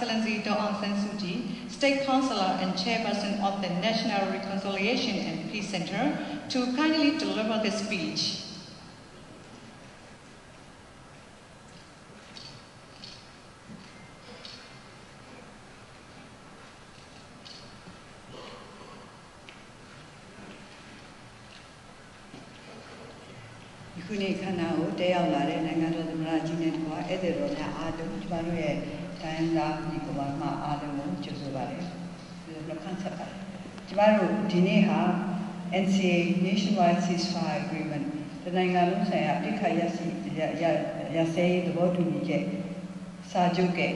Excellency Do San Suu Kyi, State Councillor and Chairperson of the National Reconciliation and Peace Center, to kindly deliver the speech. Thank. တက်ရောက်လာတဲ့နိုင်ငံတော်သမ္မတကြီးနဲ့တကွာဧည့်သည်တော်များအားလုံးကျမတို့ရဲ့တိုင်းသားညီကဘာမှအားလုံးကိုကျေးဇူးပါတယ်ဒီလိုခန်းဆက်ပါတယ်ကျမတို့ဒီနေ့ဟာ NCA Nationwide Ceasefire Agreement တနိုင်ငံလုံးဆိုင်ရာတိခတ်ရစီရရရစဲရေးသဘောတူညီချက်စာချုပ်ကတစ်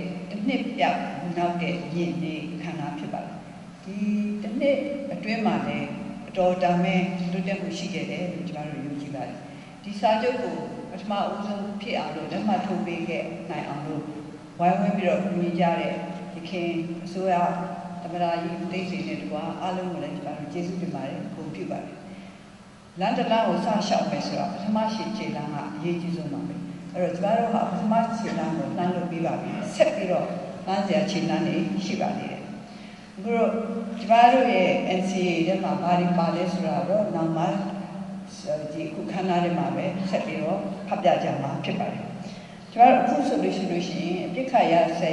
နှစ်ပြည့်နောက်တဲ့ရည်နေ့ခန္ဓာဖြစ်ပါတယ်ဒီတစ်နှစ်အတွင်းမှာလည်းအတော်တန်မဲ့တိုးတက်မှုရှိခဲ့တယ်လို့ကျမတို့ယုံကြည်ပါတယ်ဒီစာချုပ်ကိုပထမဦးဆုံးဖြစ်အောင်လို့လက်မှတ်ထိုးပေးခဲ့နိုင်အောင်လို့ ဝိုင်းဝန်းပြီးတော့ကူညီကြတဲ့ဒီခင်အစိုးရသမ္မတကြီးတိတ်ဆိတ်နဲ့တကွာအားလုံးကိုလည်းကျွန်တော်တို့ကျေးဇူးတင်ပါတယ်ဂုဏ်ပြုပါတယ်လန်ဒလန်ကိုစရှောက်မယ်ဆိုတော့ပထမရှိခြေလမ်းကအရေးကြီးဆုံးပါပဲအဲ့တော့ကျွန်တော်တို့ဟာပထမခြေလမ်းကိုနှမ်းလုပ်ပြီးပါပြီဆက်ပြီးတော့နှမ်းစရာခြေလမ်းတွေရှိပါသေးတယ်အခုတော့ကျွန်တော်တို့ရဲ့ NCA ထဲမှာဘာတွေပါလဲဆိုတာတော့နောက်မှဒီခုခန္ဓာထဲမှာပဲဆက်ပြီးတော့ဖတ်ပြကြမှာဖြစ်ပါတယ်။ ကျွန်တော်အခုဆိုလို့ရှိလို့ရှိရင်အပြစ်ခတ်ရဆဲ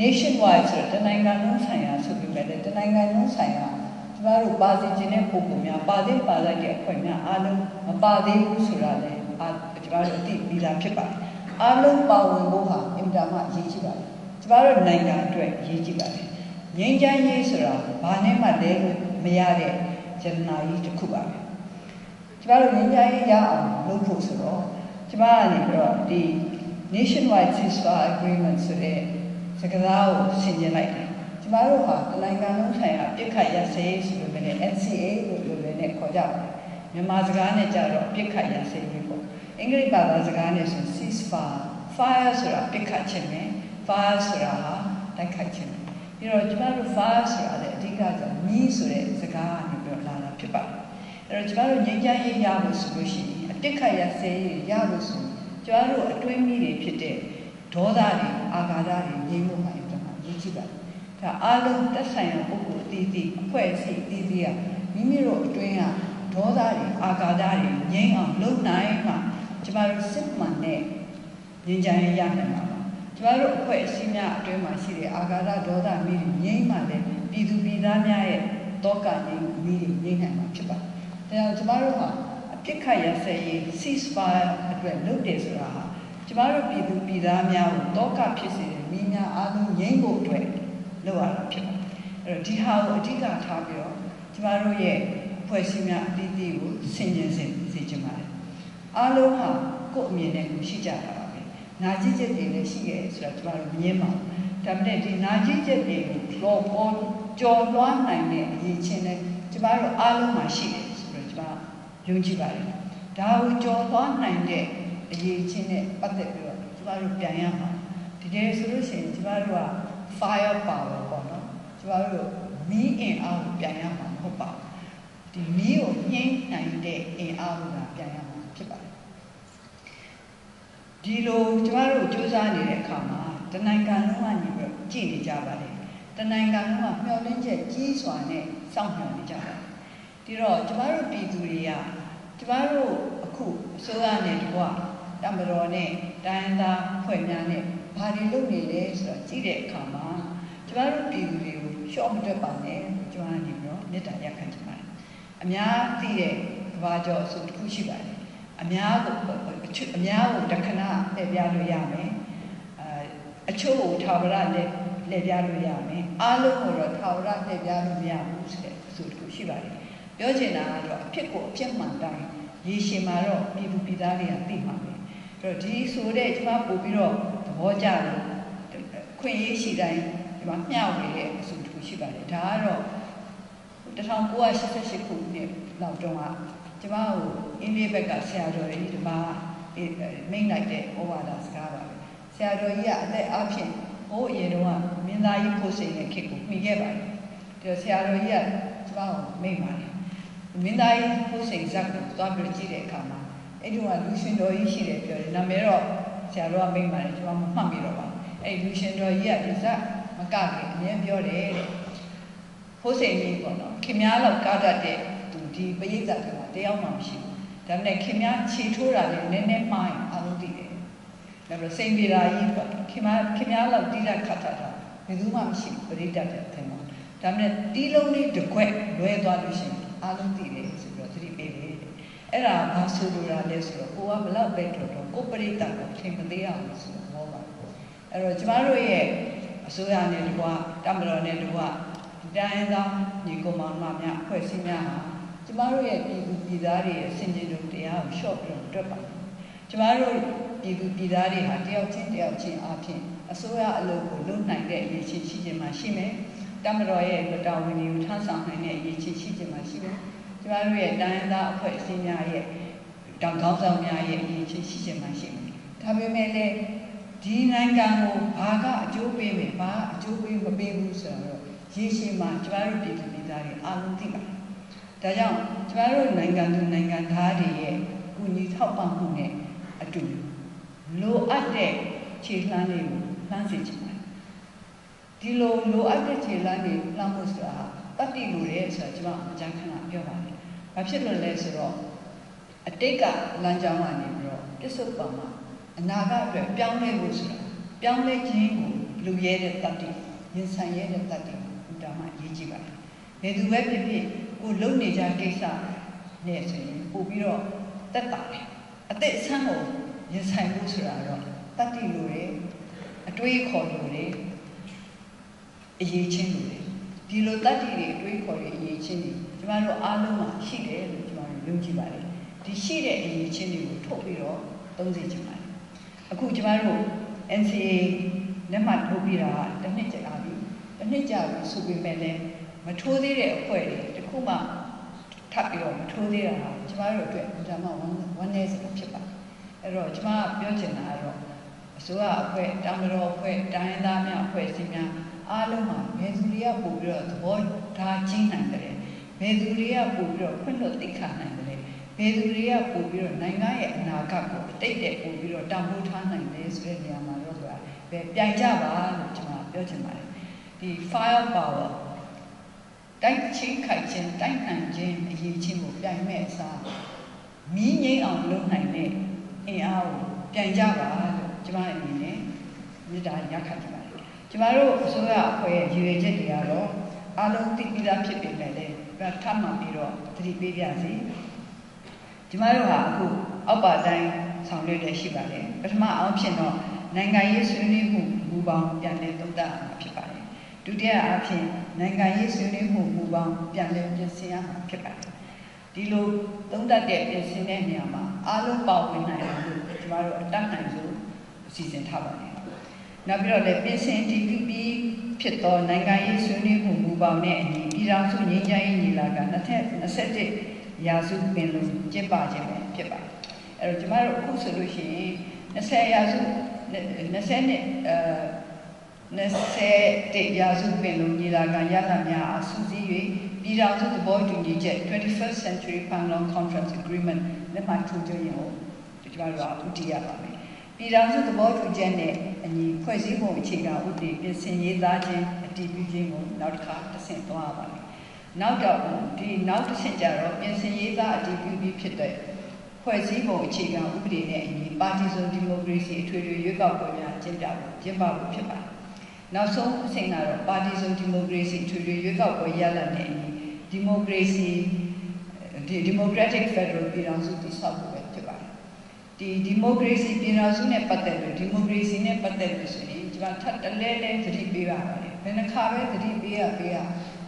nation wide ဆိုတော့တနိုင်ငံလုံးဆိုင်ရာဆိုပြီးပဲတနိုင်ငံလုံးဆိုင်ရာကျွန်တော်တို့ပါစီခြင်းတဲ့ပုံပုံများပါသေးပါလိုက်တဲ့အဖွဲ့များအားလုံးမပါသေးဘူးဆိုတာလည်းအာကျွန်တော်တို့အသိပြီးသားဖြစ်ပါတယ်။အားလုံးပါဝင်ဖို့ဟာအင်တာမအရေးကြီးပါတယ်။ကျွန်တော်တို့နိုင်ငံအတွက်အရေးကြီးပါတယ်။ငြိမ်းချမ်းရေးဆိုတာဘာနဲ့မှလဲလို့မရတဲ့ဇန်နာကြီးတစ်ခုပါပဲ။ကျမတို့ငြိမ်းချမ်းရေးရအောင်လုပ်ဖို့ဆိုတော့ကျမကနေပြီးတော့ဒီ nationwide ceasefire agreement ဆိုတဲ့စကားကိုဆင်ကျင်လိုက်တယ်ကျမတို့ဟာတနိုင်ငံလုံးဆိုင်ရာပြစ်ခတ်ရစဲရေးဆိုပေမဲ့ NCA လို့ပြောလည်းနဲ့ခေါ်ကြပါတယ်မြန်မာစကားနဲ့ကြတော့ပြစ်ခတ်ရစဲရေးပေါ့အင်္ဂလိပ်ဘာသာစကားနဲ့ဆို ceasefire fire ဆိုတာပြစ်ခတ်ခြင်းပဲ fire ဆိုတာဟာတိုက်ခိုက်ခြင်းပဲပြီးတော့ကျမတို့ fire ဆိုတာလည်းအဓိကကမီးဆိုတဲ့စကားကနေပြီးတော့လာတာဖြစ်ပါတယ်အဲ့တော့ကျမတို့ငြိမ်းချမ်းရေးရဖို့ဆိုလို့ရှိရင်အတိတ်ခရဆဲရေးရဖို့ဆို ကျမတို့အတွင်းမိတွေဖြစ်တဲ့ဒေါသတွေအာဃာတတွေငြိမ်းမှုမှန်တယ်မှာရည်ကြည့်ပါတယ်။ဒါအားလုံးသက်ဆိုင်ရာပုဂ္ဂိုလ်အသီးသီးအဖွဲ့အစည်းအသီးသီးကမိမိတို့အတွင်းကဒေါသတွေအာဃာတတွေငြိမ်းအောင်လုပ်နိုင်မှကျမတို့စစ်မှန်တဲ့ငြိမ်းချမ်းရေးရနိုင်မှာပါ။ကျမတို့အဖွဲ့အစည်းများအတွင်းမှာရှိတဲ့အာဃာတဒေါသမိတွေငြိမ်းမှလည်းပြည်သူပြည်သားများရဲ့တောကငြိမ်းမိတွေငြိမ်းနိုင်မှာဖြစ်ပါတယ်။ဒါကြောင့်ကျမတို့ဟာအ ပြစ်ခတ်ရစဲရေး ceasefire အတွက်လုပ်တယ်ဆိုတာဟာကျမတို့ပြည်သူပြည်သားများကိုတောကဖြစ်စေတဲ့မိများအားလုံးငြိမ်းဖို့အတွက်လုပ်ရတာဖြစ်ပါတယ်။အဲ့တော့ဒီဟာကိုအဓိကထားပြီးတော့ကျမတို့ရဲ့ဖွဲ့စည်းများအသီးသီးကိုဆင်ခြင်စေစေချင်ပါတယ်။အားလုံးဟာကိုယ့်အမြင်နဲ့ကိုယ်ရှိကြတာပါပဲ။နာကျင်ချက်တွေလည်းရှိခဲ့ဆိုတာကျမတို့မြင်ပါဘူး။ဒါပေမဲ့ဒီနာကျင်ချက်တွေကိုလောပေါ်ကြော်လွှားနိုင်တဲ့အရေးချင်းနဲ့ကျမတို့အားလုံးမှာရှိတယ်ဆိုတော့ကျမ ယုံကြည်ပါတယ်။ဒါကိုကြော်လွှားနိုင်တဲ့အရေးချင်းနဲ့ပတ်သက်ပြီးတော့ကျမတို့ပြန်ရမှာဒီတည်းဆိုလို့ရှိရင်ကျမတို့က fire power ပေါ့နော်ကျမတို့မီးအင်အားကိုပြန်ရမှာမဟုတ်ပါဘူးဒီမီးကိုနှိမ့်နိုင်တဲ့အင်အားကိုပြန်ရမှာဖြစ်ပါတယ်ဒီလိုကျမတို့စူးစမ်းနေတဲ့အခါမှာတနိုင်ငံလုံးကနေပြီးတော့ကြည်နေကြပါတယ်တနိုင်ငံလုံးကမျှော်လင့်ချက်ကြီးစွာနဲ့စောင့်မျှော်နေကြပါတယ် ဒီတော့ကျမတို့ပြည်သူတွေကကျမတို့အခုအစိုးရနဲ့တကွတမတော်နဲ့တိုင်းသားဖွဲ့များနဲ့ဘာတွေလုပ်နေလဲဆိုတော့ကြည့်တဲ့အခါမှာကျမတို့ပြည်သူတွေကိုရှော့မတွက်ပါနဲ့ကျမကနေပြီးတော့မေတ္တာရပ်ခံချင်ပါတယ်အများသိတဲ့ကဘာကျော်အဆိုတစ်ခုရှိပါတယ်အများကိုအချို့အများကိုတခဏပြပြလို့ရမယ်အဲအချို့ကိုထာဝရလက်လက်ပြလို့ရမယ်အားလုံးကိုတော့ထာဝရလက်ပြလို့မရဘူးဆိုတဲ့အဆိုတစ်ခုရှိပါတယ် ပြောချင်တာကတော့အဖြစ်ကိုအဖြစ်မှန်တိုင်းရေရှည်မှာတော့ပြည်သူပြည်သားတွေကသိမှာပဲအဲ့တော့ဒီဆိုတဲ့ကျွန်မပို့ပြီးတော့သဘောကျတယ်ခွင့်ရေးရှိတိုင်းဒီမှာမျှဝေတဲ့အဆိုတစ်ခုရှိပါတယ်ဒါကတော့1988ခုနှစ်လောက်တုန်းကကျွန်မကိုအင်းလေးဘက်ကဆရာတော်ကြီးဒီမှာမိတ်လိုက်တဲ့ဩဝါဒစကားပါပဲဆရာတော်ကြီးကအသက်အဖြစ်ဟိုးအရင်တော့မင်းသားကြီးဖို့စိန်တဲ့ခေတ်ကိုမှီခဲ့ပါတယ်ဒါဆရာတော်ကြီးကကျွန်မကိုမိတ်ပါတယ် မင်းသားကြီးဖို့စိန်ဇက်ကိုသွားပြီးကြည့်တဲ့အခါမှာအဲ့ဒီကလူရှင်တော်ကြီးရှိတယ်ပြောတယ်နာမည်တော့ဆရာတော်ကမိတ်ပါတယ်ကျွန်မမမှတ်မိတော့ပါအဲ့လူရှင်တော်ကြီးကဒီဇက်မမကခင်အရင်ပြောတယ်တဲ့ဟိုးစိန်ကြီးပေါ့နော်ခင်များလောက်ကားတတ်တဲ့သူဒီပရိသတ်ကတယောက်မှမရှိဘူးဒါပေမဲ့ခင်များခြေထိုးတာလည်းနည်းနည်းမှားရင်အားလုံးသိတယ်ဒါပေမဲ့စိန်ပြေတာကြီးပေါ့ခင်များခင်များလောက်တိကျခတ်တာတာဘယ်သူမှမရှိဘူးပရိသတ်တဲ့အထင်မှာဒါပေမဲ့တီးလုံးလေးတစ်ခွက်လွဲသွားလို့ရှိရင် အားလုံးသိတယ်ဆိုပြီးတော့သတိပေးတယ်အဲ့ဒါဘာဆိုလိုတာလဲဆိုတော့ကိုကဘလောက်ပဲတော်တော်ကိုပရိသတ်ကိုထင်မသေးအောင်ဆိုတော့ဟောပါအဲ့တော့ကျမတို့ရဲ့အစိုးရနဲ့တကွာတမတော်နဲ့တကွာတိုင်းသားညီကောင်မောင်နှမများအဖွဲ့အစည်းများဟာကျမတို့ရဲ့ပြည်သူပြည်သားတွေရဲ့စင်ကြယ်တို့တရားကိုရှော့ပြီးတော့တွက်ပါကျမတို့ပြည်သူပြည်သားတွေဟာတယောက်ချင်းတယောက်ချင်းအားဖြင့်အစိုးရအလုပ်ကိုလုပ်နိုင်တဲ့အရေးချင်းရှိခြင်းမှရှိမယ် တမတော်ရဲ့တာဝန်တွေကိုထမ်းဆောင်နိုင်တဲ့အရေးချင်းရှိခြင်းမှရှိမယ်ကျမတို့ရဲ့တိုင်းသားအဖွဲ့အစည်းများရဲ့တောင်ကောင်းဆောင်များရဲ့အရေးချင်းရှိခြင်းမှရှိမယ်ဒါပေမဲ့လည်းဒီနိုင်ငံကိုဘာကအကျိုးပေးမယ်ဘာအကျိုးပေးမပေးဘူးဆိုတော့ရေရှည်မှာကျမတို့ပြည်သူပြည်သားတွေအားလုံးသိပါတယ်။ဒါကြောင့်ကျမတို့နိုင်ငံသူနိုင်ငံသားတွေရဲ့ကုညီထောက်ပံ့မှုနဲ့အတူလိုအပ်တဲ့ခြေလှမ်းတွေကိုလှမ်းစေချင်ပါတယ်။ ဒီလိုလိုအပ်တဲ့ခြေလှမ်းတွေလှမ်းဖို့ဆိုတာတတ်တည်လို့ရဲဆိုတာကျမအကြံခံတာပြောပါတယ်။ဘာဖြစ်လို့လဲဆိုတော့အတိတ်ကလမ်းကြောင်းကနေပြီးတော့ပြစ္ဆုတ်ပံမှာအနာဂတ်အတွက်ပြောင်းလဲဖို့ဆိုတာပြောင်းလဲခြင်းကိုလူရဲတဲ့တတ်တည်ရင်ဆိုင်ရဲတဲ့တတ်တည်ဥဒါမှအရေးကြီးပါတယ်။ဘယ်သူပဲဖြစ်ဖြစ်ကိုလုံနေကြကိစ္စနဲ့ဆိုရင်ပို့ပြီးတော့တက်တာတယ်။အသက်အဆန်းကိုရင်ဆိုင်ဖို့ဆိုတာတော့တတ်တည်လို့ရအတွေးခေါ်လို့ရ အရေးချင်းလို့ရဒီလိုတတ်တည်တွေအတွေးခေါ်တွေအရေးချင်းတွေကျမတို့အားလုံးမှာရှိတယ်လို့ကျမတို့ယုံကြည်ပါတယ်။ဒီရှိတဲ့အရေးချင်းတွေကိုထုတ်ပြီးတော့သုံးစေချင်ပါတယ်။အခုကျမတို့ NCA လက်မှတ်ထိုးပြီးတာတစ်နှစ်ကြာပြီတစ်နှစ်ကြာပြီဆိုပေမဲ့လည်းမထိုးသေးတဲ့အဖွဲ့တွေတခုမှထပ်ပြီးတော့မထိုးသေးတာဟာကျမတို့အတွက်ဒါမှဝမ်းဝမ်းနည်းစရာဖြစ်ပါတယ်အဲ့တော့ကျမပြောချင်တာကတော့အစိုးရအဖွဲ့တာမတော်အဖွဲ့တိုင်းသားများအဖွဲ့အစည်းများ အားလုံးမှာဘယ်သူတွေကပို့ပြီးတော့သဘောထားကြီးနိုင်တယ်ဘယ်သူတွေကပို့ပြီးတော့ဖွင့်လို့သိခါနိုင်တယ်ဘယ်သူတွေကပို့ပြီးတော့နိုင်ငံရဲ့အနာဂတ်ကိုအတိတ်တဲ့ပို့ပြီးတော့တံမိုးထားနိုင်တယ်ဆိုတဲ့နေရာမှာတော့ဆိုတာပဲပြိုင်ကြပါလို့ကျွန်တော်ပြောချင်ပါတယ်ဒီ fire power တိုက်ချင်းခိုက်ခြင်းတိုက်နိုင်ခြင်းအရေးချင်းကိုပြိုင်မဲ့အစားမီးငိမ့်အောင်လုပ်နိုင်တဲ့အင်အားကိုပြိုင်ကြပါလို့ကျွန်မအနေနဲ့မြစ်တာရခတ်ကြပါတယ် ကျွန်တော်တို့အစိုးရအဖွဲ့ရဲ့ရည်ရွယ်ချက်တွေကတော့အလုံးသိပြီးသားဖြစ်ပေမဲ့လည်းထပ်မှပြီးတော့သတိပေးကြစီကျမတို့ဟာအခုအောက်ပါတိုင်းဆောင်ရွက်ရရှိပါတယ်ပထမအောင်ဖြစ်တော့နိုင်ငံရေးဆွေးနွေးမှုမူပေါင်းပြန်လည်သုံးသပ်မှာဖြစ်ပါတယ်ဒုတိယအဖြစ်နိုင်ငံရေးဆွေးနွေးမှုမူပေါင်းပြန်လည်ပြင်ဆင်ရမှာဖြစ်ပါတယ်ဒီလိုသုံးသပ်တဲ့ပြင်ဆင်တဲ့နေရာမှာအားလုံးပါဝင်နိုင်အောင်လို့ကျမတို့အတတ်နိုင်ဆုံးအစီအစဉ်ထားပါတယ် နောက်ပြီးတော့လည်းပြင်ဆင်တည်ပြုပြီးဖြစ်သောနိုင်ငံရေးဆွေးနွေးမှုမူပေါင်းနဲ့အညီပြည်ထောင်စုငြိမ်းချမ်းရေးညီလာခံ2021ရာစုပင်လုံးကျင်းပခြင်းပဲဖြစ်ပါတယ်အဲ့တော့ကျမတို့အခုဆိုလို့ရှိရင်20ရာစု20နှစ်အဲ20ရာစုပင်လုံးညီလာခံရလဒ်များအစူးစီး၍ပြည်ထောင်စုသဘောတူညီချက် 21st Century Panlong Conference Agreement လက်မှတ်ထိုးကြရင်ကိုကျမတို့ကဥတည်ရပါမယ် ပြည်ထောင်စုသဘောတူချက်နဲ့အညီဖွဲ့စည်းပုံအခြေခံဥပဒေပြင်ဆင်ရေးသားခြင်းအတည်ပြုခြင်းကိုနောက်တစ်ခါတစ်ဆင့်သွားပါမယ်နောက်တော့ဒီနောက်တစ်ဆင့်ကျတော့ပြင်ဆင်ရေးသားအတည်ပြုပြီးဖြစ်တဲ့ဖွဲ့စည်းပုံအခြေခံဥပဒေနဲ့အညီပါတီစုံဒီမိုကရေစီအထွေထွေရွေးကောက်ပွဲများကျင်းပဖို့ကျင်းပဖို့ဖြစ်ပါတယ်။နောက်ဆုံးအဆင့်ကတော့ပါတီစုံဒီမိုကရေစီအထွေထွေရွေးကောက်ပွဲရလဒ်နဲ့အညီဒီမိုကရေစီဒီ democratic federal ပြည်ထောင်စုတည်ဆောက်ဖို့ပဲဖြစ်ပါတယ်။ ဒီဒီမိုကရေစီပြည်ထောင်စုနဲ့ပတ်သက်လို့ဒီမိုကရေစီနဲ့ပတ်သက်လို့ဆိုရင်ကျွန်တော်ထပ်တလဲလဲသတိပေးပါပါတယ်။ဘယ်နှခါပဲသတိပေးရပေးရ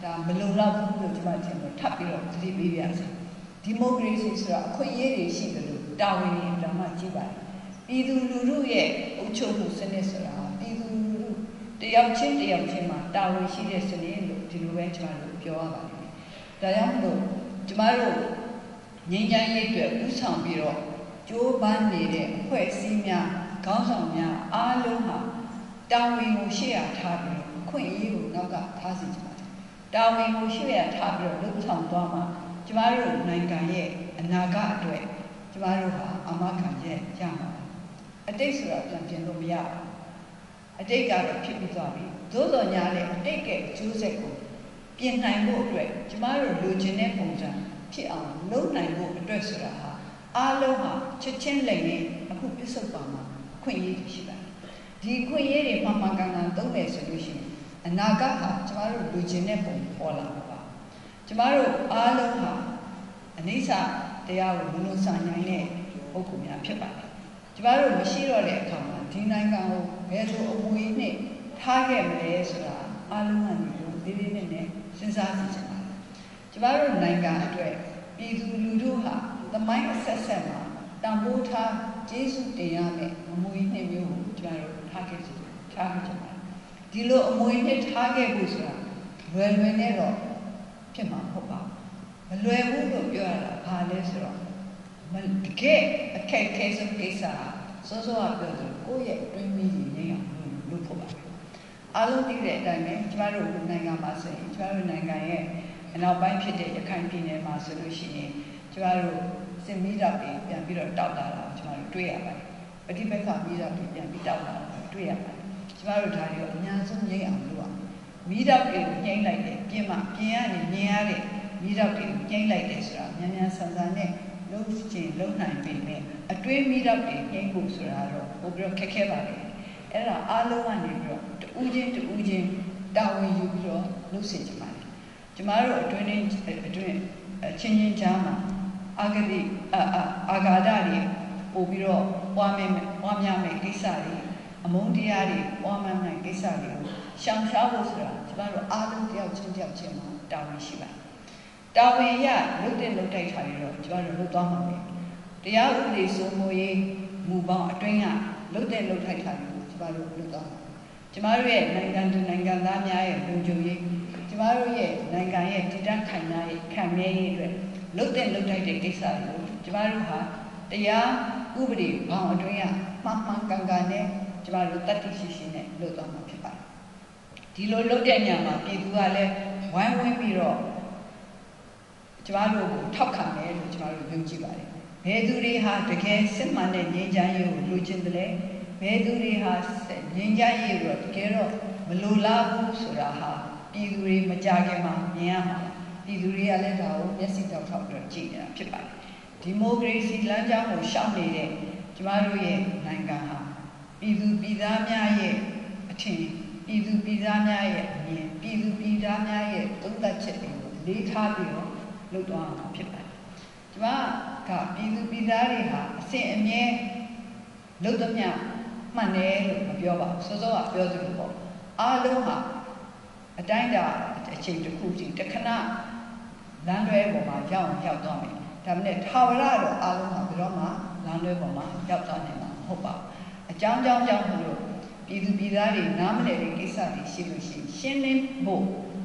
ဒါမလုံလောက်ဘူးလို့ကျွန်တော်ထင်လို့ထပ်ပြီးတော့သတိပေးပါစေ။ဒီမိုကရေစီဆိုတာအခွင့်အရေးတွေရှိတယ်လို့တာဝန်တွေအမှန်မှကြည့်ပါတယ်။ပြည်သူလူထုရဲ့အုပ်ချုပ်မှုစနစ်ဆိုတာပြည်သူလူထုတယောက်ချင်းတယောက်ချင်းမှာတာဝန်ရှိတဲ့စနစ်လို့ဒီလိုပဲကျွန်တော်တို့ပြောရပါတယ်။ဒါကြောင့်မလို့ကျမတို့ငြိမ်းချမ်းရေးအတွက်ဥဆောင်ပြီးတော့ ကြိုးပမ်းနေတဲ့အဖွဲ့အစည်းများခေါင်းဆောင်များအားလုံးဟာတာဝန်ကိုရှေ့ရထားပြီးတော့အခွင့်အရေးကိုနောက်ကထားစီကြပါတယ်။တာဝန်ကိုရှေ့ရထားပြီးတော့လှုပ်ဆောင်သွားမှာကျမတို့နိုင်ငံရဲ့အနာဂတ်အတွက်ကျမတို့ဟာအမခံချက်ရမှာအတိတ်ဆိုတာပြန်ပြင်လို့မရဘူးအတိတ်ကတော့ဖြစ်ပြီးသွားပြီသို့တော်ညာလည်းအတိတ်ကကျိုးဆက်ကိုပြင်နိုင်ဖို့အတွက်ကျမတို့လူချင်းတဲ့ပုံစံဖြစ်အောင်လုပ်နိုင်ဖို့အတွက်ဆိုတာဟာ အားလုံးဟာချက်ချင်းလက်နဲ့အခုပြစ္ဆုတ်ပါမှာခွင့်ရည်ရှိပါတယ်ဒီခွင့်ရည်တွေမှန်မှန်ကန်ကန်သုံးတယ်ဆိုလို့ရှိရင်အနာဂတ်ဟာကျမတို့လူချင်းတဲ့ပုံပေါ်လာမှာပါကျမတို့အားလုံးဟာအနိစ္စတရားကိုမလို့ဆန်နိုင်တဲ့ပုဂ္ဂိုလ်များဖြစ်ပါတယ်ကျမတို့မရှိတော့တဲ့အခါမှာဒီနိုင်ငံကိုဘယ်လိုအမွေနဲ့ထားခဲ့မလဲဆိုတာအားလုံးကနေလို့ဒီလေးနဲ့နဲ့စဉ်းစားကြည့်ချင်ပါတယ်ကျမတို့နိုင်ငံအတွက်ပြည်သူလူထုဟာ သမိုင်းအဆက်ဆက်မှာတန်ဖိုးထားကျေးဇူးတင်ရမယ်အမွေနှစ်မျိုးကိုကျမတို့ထားခဲ့ကြထားခဲ့ကြပါတယ်ဒီလိုအမွေနှစ်ထားခဲ့ဖို့ဆိုတာလွယ်လွယ်နဲ့တော့ဖြစ်မှာမဟုတ်ပါဘူးမလွယ်ဘူးလို့ပြောရတာဘာလဲဆိုတော့မတကယ်အခက်အခဲဆုံးကိစ္စစောစောကပြောသလိုကိုယ့်ရဲ့အတွင်းမိကြီးနေအောင်လုပ်ဖို့ပါပဲအားလုံးသိတဲ့အတိုင်းပဲကျမတို့နိုင်ငံမှာဆိုရင်ကျမတို့နိုင်ငံရဲ့အနောက်ပိုင်းဖြစ်တဲ့ရခိုင်ပြည်နယ်မှာဆိုလို့ရှိရင် ကျမတို့စင်မီးတော့ပြန်ပြီးတော့တောက်လာတာကိုကျမတို့တွေ့ရပါတယ်ပฏิပတ်ကမီးတော့ပြန်ပြီးတောက်လာတာတွေ့ရပါတယ်ကျမတို့ဒါတွေကိုအများဆုံးငြိမ်းအောင်လုပ်အောင်မီးတော့တွေကိုညှိလိုက်တယ်ပြင်မှာပြင်ကနေမြင်ရတဲ့မီးတော့တွေကိုညှိလိုက်တယ်ဆိုတာမြန်မြန်ဆန်ဆန်နဲ့လုံးချင်လုံးနိုင်ပြီနဲ့အတွေးမီးတော့တွေညှိဖို့ဆိုတာတော့ပိုပြီးတော့ခက်ခဲပါလေအဲ့ဒါအားလုံးကနေပြီးတော့တူးချင်းတူးချင်းတာဝန်ယူပြီးတော့လုပ်စေချင်ပါတယ်ကျမတို့အတွင်းအတွင်းအချင်းချင်းကြားမှာ အာဂတိအာအာဂါဒတွေပို့ပြီးတော့ပွားမယ်ပွားများမယ်ကိစ္စတွေအမုန်းတရားတွေပွားများမယ်ကိစ္စတွေကိုရှောင်ရှားဖို့ဆိုတာကျမတို့အားလုံးတယောက်ချင်းတယောက်ချင်းမှာတာဝန်ရှိပါတယ်တာဝန်ရလုတ်တဲ့လုတ်တိုက်ထားပြီးတော့ကျမတို့လုတ်သွားမှာပဲတရားဥပဒေစိုးမိုးရေးမူပေါင်းအတွင်းကလုတ်တဲ့လုတ်ထိုက်ထားပြီးကျမတို့လုတ်သွားမှာကျမတို့ရဲ့နိုင်ငံသူနိုင်ငံသားများရဲ့လုံခြုံရေးကျမတို့ရဲ့နိုင်ငံရဲ့တည်တံ့ခိုင်မာရေးခံမြဲရေးအတွက် လုတ်တဲ့လုတ်တိုက်တဲ့ကိစ္စတွေကိုကျမတို့ဟာတရားဥပဒေဘောင်အတွင်းကမှန်မှန်ကန်ကန်နဲ့ကျမတို့တတ်သိရှိရှိနဲ့လုပ်သွားမှာဖြစ်ပါတယ်ဒီလိုလုပ်တဲ့ညမှာပြည်သူကလည်းဝိုင်းဝန်းပြီးတော့ကျမတို့ကိုထောက်ခံတယ်လို့ကျမတို့ယုံကြည်ပါတယ်ဘယ်သူတွေဟာတကယ်စစ်မှန်တဲ့ငြိမ်းချမ်းရေးကိုလိုချင်တယ်လဲဘယ်သူတွေဟာငြိမ်းချမ်းရေးကိုတကယ်တော့မလိုလားဘူးဆိုတာဟာပြည်သူတွေမကြခင်မှာမြင်ရမှာ ပြည်သူတွေကလည်းဒါကိုမျက်စိတောက်ထောက်ပြီးကြည့်နေတာဖြစ်ပါတယ်ဒီမိုကရေစီလမ်းကြောင်းကိုရှောင်နေတဲ့ကျမတို့ရဲ့နိုင်ငံဟာပြည်သူပြည်သားများရဲ့အထင်ပြည်သူပြည်သားများရဲ့အမြင်ပြည်သူပြည်သားများရဲ့သုံးသပ်ချက်တွေကိုလေးထားပြီးတော့လုပ်သွားအောင်ဖြစ်ပါတယ်ကျမကပြည်သူပြည်သားတွေဟာအစဉ်အမြဲလုပ်သမျှမှန်တယ်လို့မပြောပါဘူးစောစောကပြောသလိုပေါ့အားလုံးဟာအတိုင်းတာအချိန်တစ်ခုစီတစ်ခဏ လမ်းလွဲပေါ်မှာရောက်ရောက်သွားမယ်ဒါမဲ့ထာဝရတော့အားလုံးဟာဘယ်တော့မှလမ်းလွဲပေါ်မှာရောက်သွားနိုင်မှာမဟုတ်ပါဘူးအကြောင်းကြောင်းကြောင့်မလို့ပြည်သူပြည်သားတွေနားမလည်တဲ့ကိစ္စတွေရှိလို့ရှိရင်ရှင်းလင်းဖို့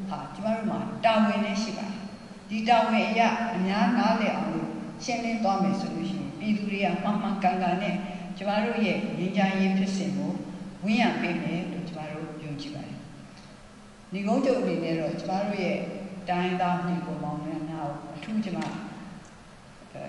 ဟာကျမတို့မှာတာဝန်နဲ့ရှိပါတယ်ဒီတာဝန်အရာအများနားလည်အောင်လို့ရှင်းလင်းသွားမယ်ဆိုလို့ရှိရင်ပြည်သူတွေကမှန်မှန်ကန်ကန်နဲ့ကျမတို့ရဲ့ငြိမ်းချမ်းရေးဖြစ်စဉ်ကိုဝင်ရပေးမယ်လို့ကျမတို့ယုံကြည်ပါတယ်။ညီကုန်းချုပ်အနေနဲ့တော့ကျမတို့ရဲ့ တိုင်းသားညီကိုမောင်နှံများကိုအထူးကျမအဲ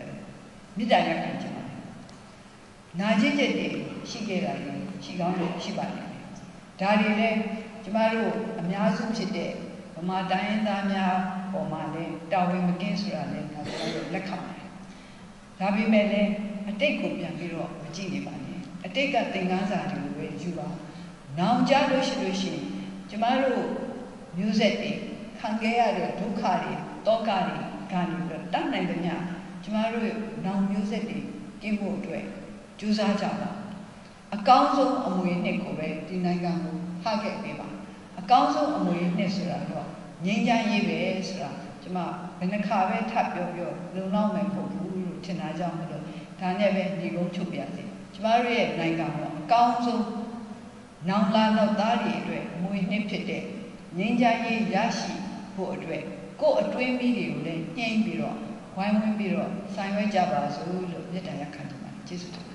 မြစ်တာရက်ခံချင်ပါတယ်။နာကျင်ချက်တွေရှိခဲ့တာတွေရှိကောင်းလို့ရှိပါတယ်။ဒါတွေလည်းကျမတို့အများစုဖြစ်တဲ့ဗမာတိုင်းသားများပေါ်မှာလည်းတာဝန်မကင်းဆိုတာလည်းကျွန်တော်တို့လက်ခံပါတယ်။ဒါပေမဲ့လည်းအတိတ်ကိုပြန်ပြီးတော့မကြည့်နေပါနဲ့အတိတ်ကသင်ခန်းစာတွေကိုပဲယူပါနောင်ကြလို့ရှိလို့ရှိရင်ကျမတို့မျိုးဆက်တွေ ခံခဲ့ရတဲ့ဒုက္ခတွေတောကတွေကနေပြီးတော့တတ်နိုင်တဲ့ညကျမတို့နောင်မျိုးဆက်တွေကျင့်ဖို့အတွက်ကြိုးစားကြပါအကောင်းဆုံးအမွေနှစ်ကိုပဲဒီနိုင်ငံကိုဖခဲ့ပေးပါအကောင်းဆုံးအမွေနှစ်ဆိုတာတော့ငြိမ်းချမ်းရေးပဲဆိုတာကျမဘယ်နှခါပဲထပ်ပြောပြောလုံလောက်မယ်မဟုတ်ဘူးလို့ထင်တာကြောင့်မလို့ဒါနဲ့ပဲညီကုန်းချုပ်ပြစေကျမတို့ရဲ့နိုင်ငံတော့အကောင်းဆုံးနောင်လာတော့သားတွေအတွက်မွေနှစ်ဖြစ်တဲ့ငြိမ်းချမ်းရေးရရှိ ဖို့အတွက်ကိုယ့်အတွင်းမိတွေကိုလည်းညှိပြီးတော့ဝိုင်းဝန်းပြီးတော့ဆိုင်ရွက်ကြပါစို့လို့မြတ်တရားခံတယ်ကျေးဇူးတင်